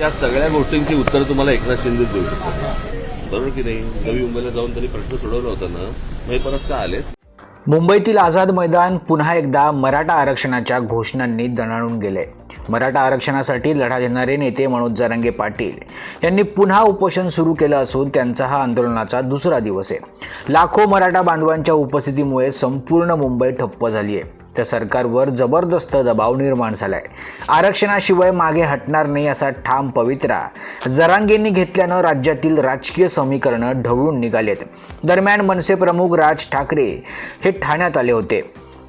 या सगळ्या गोष्टींची उत्तर तुम्हाला एकनाथ शिंदे देऊ शकतात. बरोबर की नाही? नवी मुंबईला जाऊन त्यांनी प्रश्न सोडवला होता ना मग परत का आलेत? मुंबईतील आझाद मैदान पुन्हा एकदा मराठा आरक्षणाच्या घोषणांनी दणाणून गेले. मराठा आरक्षणासाठी लढा देणारे नेते मनोज जरांगे पाटील यांनी पुन्हा उपोषण सुरू केलं असून त्यांचा हा आंदोलनाचा दुसरा दिवस आहे. लाखो मराठा बांधवांच्या उपस्थितीमुळे संपूर्ण मुंबई ठप्प झाली आहे त्या सरकारवर जबरदस्त दबाव निर्माण झालाय. आरक्षणाशिवाय मागे हटणार नाही असा ठाम पवित्रा जरांगेंनी घेतल्यानं राज्यातील राजकीय समीकरणं ढवळून निघालेत. दरम्यान मनसे प्रमुख राज ठाकरे हे ठाण्यात आले होते.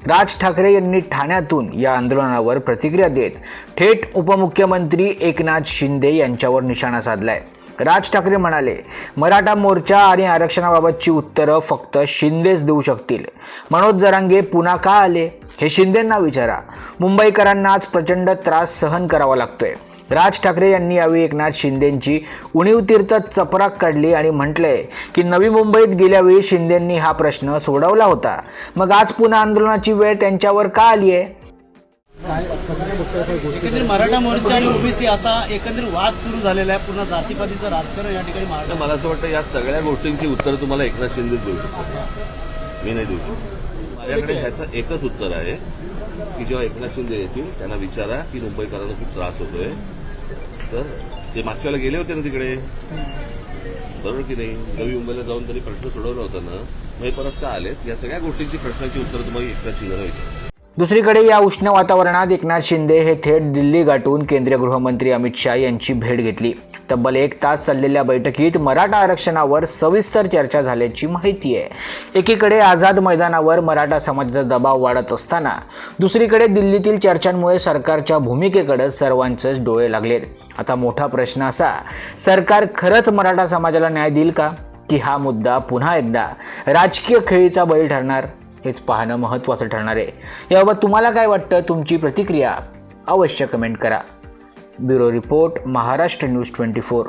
राज ठाकरे यांनी ठाण्यातून या आंदोलनावर प्रतिक्रिया देत थेट उपमुख्यमंत्री एकनाथ शिंदे यांच्यावर निशाणा साधलाय. राज ठाकरे म्हणाले मराठा मोर्चा आणि आरक्षणाबाबतची उत्तरं फक्त शिंदेच देऊ शकतील. मनोज जरांगे पुन्हा का आले? हे शिंदेंना विचारा. मुंबईकरांना आज प्रचंड त्रास सहन करावा लागतोय. राज ठाकरे यांनी यावेळी एकनाथ शिंदेंची उणीव तीर्थ चपराक काढली आणि म्हटलंय की नवी मुंबईत गेल्यावेळी शिंदेंनी हा प्रश्न सोडवला होता. मग आज पुन्हा आंदोलनाची वेळ त्यांच्यावर का आली आहे? एकंदरीत मराठा मोर्चा आणि ओबीसी असा एकंदरीत वाद सुरू झालेला आहे. पुन्हा जातीपातीचं राजकारण या ठिकाणी मराठा मला असं वाटतं या सगळ्या गोष्टींची उत्तर तुम्हाला एकनाथ शिंदे देऊ शकतात. मी नाही देऊ शकतो. माझ्याकडे ह्याचं एकच उत्तर आहे की जेव्हा एकनाथ शिंदे येतील त्यांना विचारा की मुंबईकरांना खूप त्रास होतोय. तर ते मागच्याला गेले होते ना तिकडे? बरोबर की नाही? नवी मुंबईला जाऊन त्यांनी प्रश्न सोडवला होता ना. मग परत का आलेत? या सगळ्या गोष्टींची प्रश्नाची उत्तर तुम्हाला एकनाथ शिंदेला विचारा दुसरीकडे या उष्ण वातावरणात एकनाथ शिंदे हे थेट दिल्ली गाठून केंद्रीय गृहमंत्री अमित शहा यांची भेट घेतली. तब्बल एक तास चाललेल्या बैठकीत मराठा आरक्षणावर सविस्तर चर्चा झाल्याची माहिती आहे. एकीकडे आझाद मैदानावर मराठा समाजाचा दबाव वाढत असताना दुसरीकडे दिल्लीतील चर्चांमुळे सरकारच्या भूमिकेकडे सर्वांचेच डोळे लागलेत. आता मोठा प्रश्न असा सरकार खरंच मराठा समाजाला न्याय देईल का? की हा मुद्दा पुन्हा एकदा राजकीय खेळीचा बळी ठरणार? हेच पाहणं महत्त्वाचं ठरणार आहे. याबाबत तुम्हाला काय वाटतं? तुमची प्रतिक्रिया अवश्य कमेंट करा. Bureau report Maharashtra news twenty four.